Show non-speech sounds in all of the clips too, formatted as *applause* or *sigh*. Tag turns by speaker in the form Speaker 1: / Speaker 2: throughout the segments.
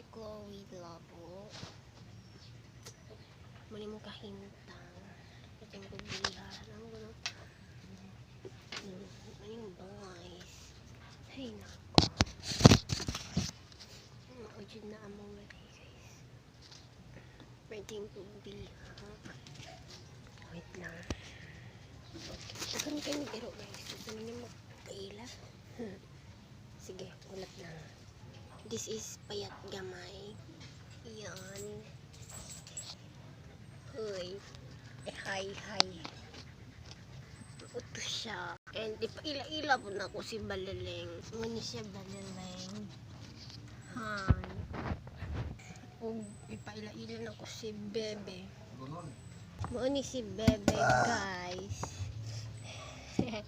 Speaker 1: si Chloe Labo. Mali mo kahintang. Ito yung pagbilihan. Ano ko no? Hmm, Ano yung guys? Ay, nako. Maujud na among walay guys. Pwede yung pagbilihan. Wait lang. Akan kayo nag-iro guys. Gusto niyo magkaila? This is payat gamay. Yan. Hoy. Eh, hi, hi. Uto siya. And ipaila-ila po na ako si Balaling. Muna siya Balaling. Han. O ipaila-ila na ko si Bebe. Muna si Bebe, guys. *laughs*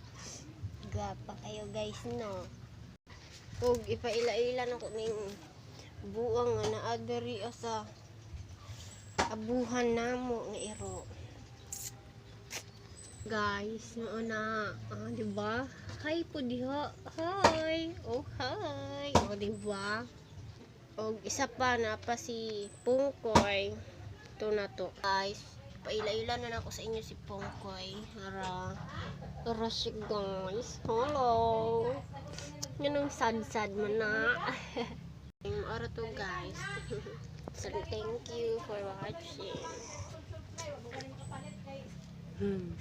Speaker 1: Gapa kayo, guys, no? Ug ipaila-ila na ko ning buang nga naa sa abuhan namo nga iro. Guys, no na, ah, di ba? Hi po diha. Hi. Oh, hi. Oh, di ba? Og isa pa na pa si Pungkoy. Ito na to. Guys, paila-ila na ako sa inyo si Pungkoy. Hara. Hara siya guys. Hello. Yan ang sad-sad mo na. *laughs* Yung to guys. *laughs* so thank you for watching. Hmm.